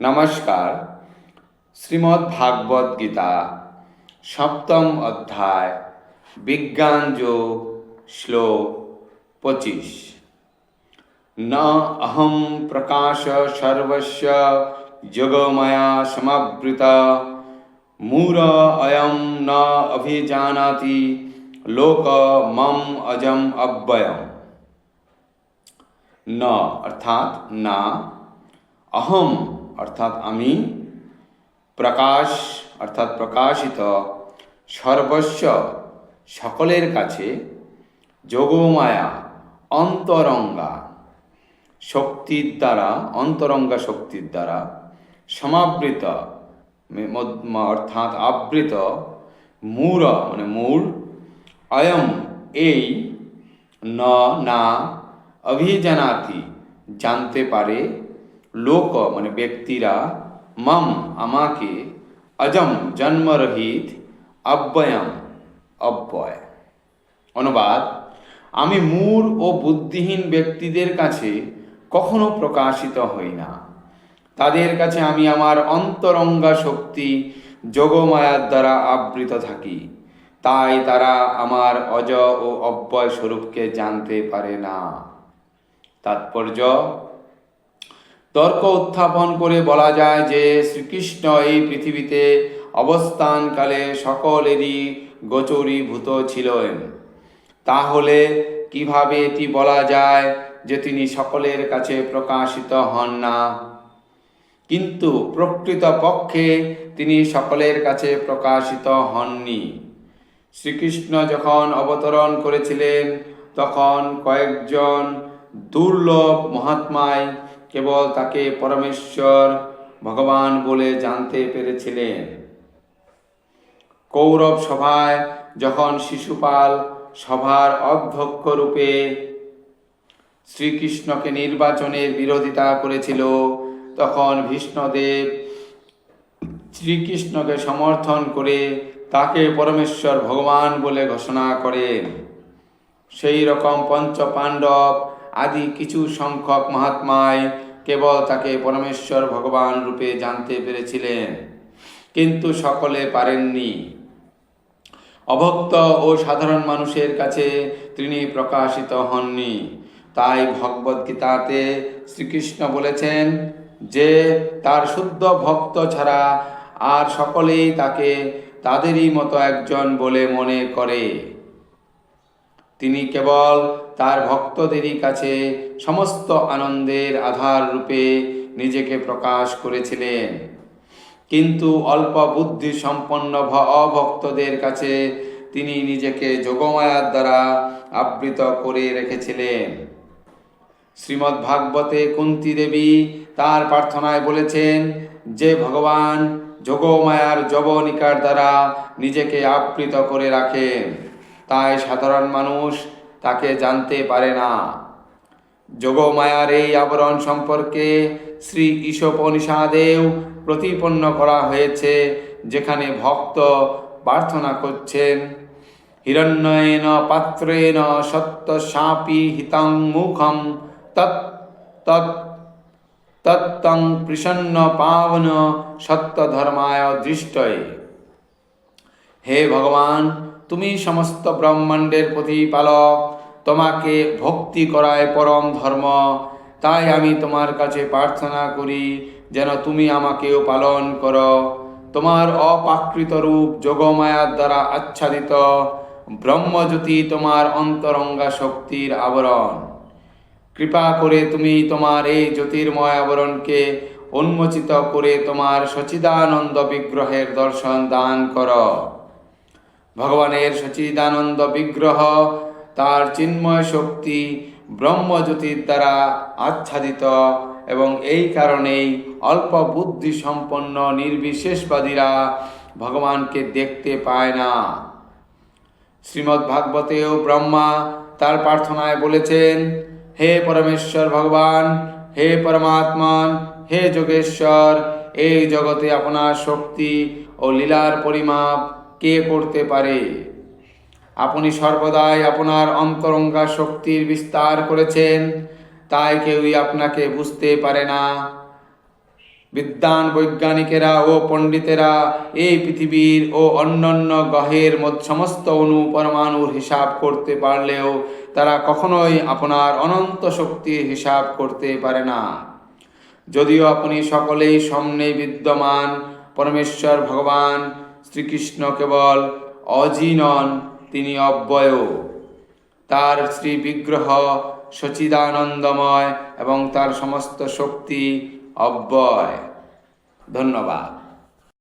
নমস্কার শ্রীমদ্ ভাগবত গীতা সপ্তম অধ্যায় বিজ্ঞান যোগ শ্লোক পঁচিশ ন অহম প্রকাশ সর্বস্ব যোগময়া সমাবৃত মূর অয়ম ন অভিজানাতি লোক মম অজম অব্যয়ম ন অর্থাৎ না অহম অর্থাৎ আমি প্রকাশ, অর্থাৎ প্রকাশিত সর্বস্ব সকলের কাছে যোগমায়া অন্তরঙ্গা শক্তির দ্বারা, অন্তরঙ্গা শক্তির দ্বারা সমাবৃত অর্থাৎ আবৃত মূর মানে মূল অয়ম এই ন না অভিজানাতি জানতে পারে লোক মানে ব্যক্তিরা মম আমাকে অজম জন্মরহিত অব্যয়ম অব্যয় অনুবাদ, আমি মূর ও বুদ্ধিহীন ব্যক্তিদের কাছে কখনো প্রকাশিত হই না। তাদের কাছে আমি আমার অন্তরঙ্গা শক্তি যোগমায়ার দ্বারা আবৃত থাকি। তাই তারা আমার অজ ও অব্যয় স্বরূপকে জানতে পারে না। তাৎপর্য তর্ক উত্থাপন করে বলা যায় যে শ্রীকৃষ্ণ এই পৃথিবীতে অবস্থানকালে সকলেরই গোচরীভূত ছিলেন। তাহলে কীভাবে এটি বলা যায় যে তিনি সকলের কাছে প্রকাশিত হন না? কিন্তু প্রকৃত পক্ষে তিনি সকলের কাছে প্রকাশিত হননি। শ্রীকৃষ্ণ যখন অবতরণ করেছিলেন, তখন কয়েকজন দুর্লভ মহাত্মায় কেবল তাকে পরমেশ্বর ভগবান বলে জানতে পেরেছিলেন। কৌরব সভায় যখন শিশুপাল সভার অধ্যক্ষ রূপে শ্রীকৃষ্ণকে নির্বাচনের বিরোধিতা করেছিল, তখন ভীষ্মদেব শ্রীকৃষ্ণকে সমর্থন করে তাকে পরমেশ্বর ভগবান বলে ঘোষণা করেন। সেই রকম পঞ্চ পাণ্ডব আদি কিছু সংখ্যক মহাত্মায় কেবল তাকে পরমেশ্বর ভগবান রূপে জানতে পেরেছিলেন। কিন্তু সকলে পারেননি। অভক্ত ও সাধারণ মানুষের কাছে তিনি প্রকাশিত হননি। তাই ভগবদ্গীতাতে শ্রীকৃষ্ণ বলেছেন যে, তার শুদ্ধ ভক্ত ছাড়া আর সকলেই তাকে তাদেরই মতো একজন বলে মনে করে। তিনি কেবল তার ভক্তদেরই কাছে সমস্ত আনন্দের আধার রূপে নিজেকে প্রকাশ করেছিলেন। কিন্তু অল্প বুদ্ধি সম্পন্ন অভক্তদের কাছে তিনি নিজেকে যোগমায়ার দ্বারা আবৃত করে রেখেছিলেন। শ্রীমদ্ ভাগবতে কুন্তি দেবী তার প্রার্থনায় বলেছেন, যে ভগবান যোগমায়ার যবনিকার দ্বারা নিজেকে আবৃত করে রাখেন, তাই সাধারণ মানুষ তাকে জানতে পারে না। যোগমায়ার এই আবরণ সম্পর্কে শ্রী ঈশোপনিষাদেও প্রতিপন্ন করা হয়েছে, যেখানে ভক্ত প্রার্থনা করছেন, হিরণ্যয়েন পাত্রেন সত্য সাপি হিতাং মুখম তৎ তৎ তত্তং প্রসন্ন পাবন সত্য ধর্মায় দৃষ্টয়ে। হে ভগবান তুমি সমস্ত ব্রহ্মাণ্ডের প্রতিপালক, তোমাকে ভক্তি করায় পরম ধর্ম। তাই আমি তোমার কাছে প্রার্থনা করি, যেন তুমি আমাকেও পালন করো। তোমার অপাকৃত রূপ যোগমায়ার দ্বারা আচ্ছাদিত, ব্রহ্মজ্যোতি তোমার অন্তরঙ্গা শক্তির আবরণ। কৃপা করে তুমি তোমার এই জ্যোতির্ময় আবরণকে উন্মোচিত করে তোমার সচিদানন্দ বিগ্রহের দর্শন দান করো। ভগবানের সচিদানন্দ বিগ্রহ, তার চিন্ময় শক্তি ব্রহ্মজ্যোতির দ্বারা আচ্ছাদিত এবং এই কারণেই অল্প বুদ্ধি সম্পন্ন নির্বিশেষবাদীরা ভগবানকে দেখতে পায় না। শ্রীমদ্ ভাগবতেও ব্রহ্মা তার প্রার্থনায় বলেছেন, হে পরমেশ্বর ভগবান, হে পরমাত্মান, হে যোগেশ্বর, এই জগতে আপনার শক্তি ও লীলার পরিমাপ কে করতে পারে? আপনি সর্বদাই আপনার অন্তরঙ্গা শক্তির বিস্তার করেছেন, তাই কেউই আপনাকে বুঝতে পারে না। বিদ্যান বৈজ্ঞানিকেরা ও পণ্ডিতেরা এই পৃথিবীর ও অন্যান্য গ্রহের সমস্ত অণু পরমাণুর হিসাব করতে পারলেও তারা কখনোই আপনার অনন্ত শক্তির হিসাব করতে পারে না। যদিও আপনি সকলেই সামনে বিদ্যমান, পরমেশ্বর, ভগবান শ্রীকৃষ্ণ কেবল অজিনন তিনি অব্যয়। তার শ্রী বিগ্রহ সচিদানন্দময় এবং তার সমস্ত শক্তি অব্যয়। ধন্যবাদ।